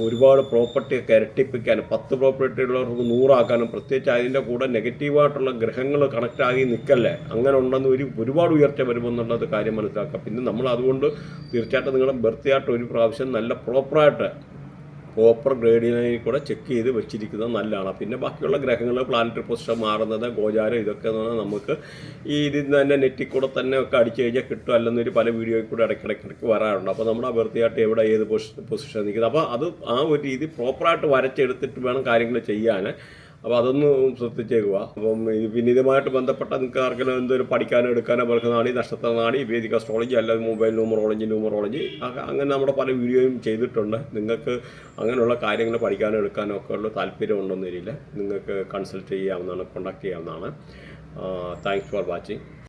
ഒരുപാട് പ്രോപ്പർട്ടി ഒക്കെ ഇരട്ടിപ്പിക്കാനും പത്ത് പ്രോപ്പർട്ടി ഉള്ളവർക്ക് നൂറാക്കാനും പ്രത്യേകിച്ച് അതിന്റെ കൂടെ നെഗറ്റീവായിട്ടുള്ള ഗ്രഹങ്ങൾ കണക്റ്റ് ആയി നിൽക്കല്ലേ? അങ്ങനെ ഉണ്ടെന്ന് ഒരു ഒരുപാട് ഉയർച്ച വരുമെന്നുള്ളത് കാര്യം മനസ്സിലാക്കുക. പിന്നെ നമ്മൾ അതുകൊണ്ട് തീർച്ചയായിട്ടും നിങ്ങളുടെ ബർത്ത് ആയിട്ട് ഒരു പ്രാവശ്യം നല്ല പ്രോപ്പറായിട്ട് പ്രോപ്പർ ഗ്രേഡിനായി കൂടെ ചെക്ക് ചെയ്ത് വെച്ചിരിക്കുന്നത് നല്ലതാണ്. പിന്നെ ബാക്കിയുള്ള ഗ്രഹങ്ങൾ പ്ലാനറ്ററി പൊസിഷൻ മാറുന്നത് ഗോചാരം ഇതൊക്കെ എന്ന് പറഞ്ഞാൽ നമുക്ക് ഈ ഇതിൽ നിന്ന് തന്നെ നെറ്റിൽ കൂടെ തന്നെ ഒക്കെ അടിച്ചു കഴിഞ്ഞാൽ കിട്ടും. അല്ലെന്നൊരു പല വീഡിയോയിൽ കൂടെ ഇടയ്ക്കിടയ്ക്കിടയ്ക്ക് വരാറുണ്ട്. അപ്പോൾ നമ്മുടെ അഭ്യർത്ഥിയായിട്ട് എവിടെ ഏത് പൊസിഷൻ നിൽക്കുന്നത്. അപ്പോൾ അത് ആ ഒരു രീതി പ്രോപ്പറായിട്ട് വരച്ചെടുത്തിട്ട് വേണം കാര്യങ്ങൾ ചെയ്യാൻ. അപ്പോൾ അതൊന്ന് ശ്രദ്ധിച്ചേക്കുക. അപ്പം പിന്നെ ഇതുമായിട്ട് ബന്ധപ്പെട്ട നിങ്ങൾക്ക് ആർക്കെങ്കിലും എന്തൊരു പഠിക്കാനോ എടുക്കാനോ നാടി നക്ഷത്ര നാടി വേദിക അസ്ട്രോളജി അല്ലെങ്കിൽ മൊബൈൽ ന്യൂമറോളജി ന്യൂമറോളജി അങ്ങനെ നമ്മുടെ പല വീഡിയോയും ചെയ്തിട്ടുണ്ട്. നിങ്ങൾക്ക് അങ്ങനെയുള്ള കാര്യങ്ങൾ പഠിക്കാനോ എടുക്കാനോ ഒക്കെ ഉള്ള താല്പര്യം ഉണ്ടെന്നിരില്ല നിങ്ങൾക്ക് കൺസൾട്ട് ചെയ്യാവുന്നതാണ് കോൺടാക്ട് ചെയ്യാവുന്നതാണ്. Thanks for watching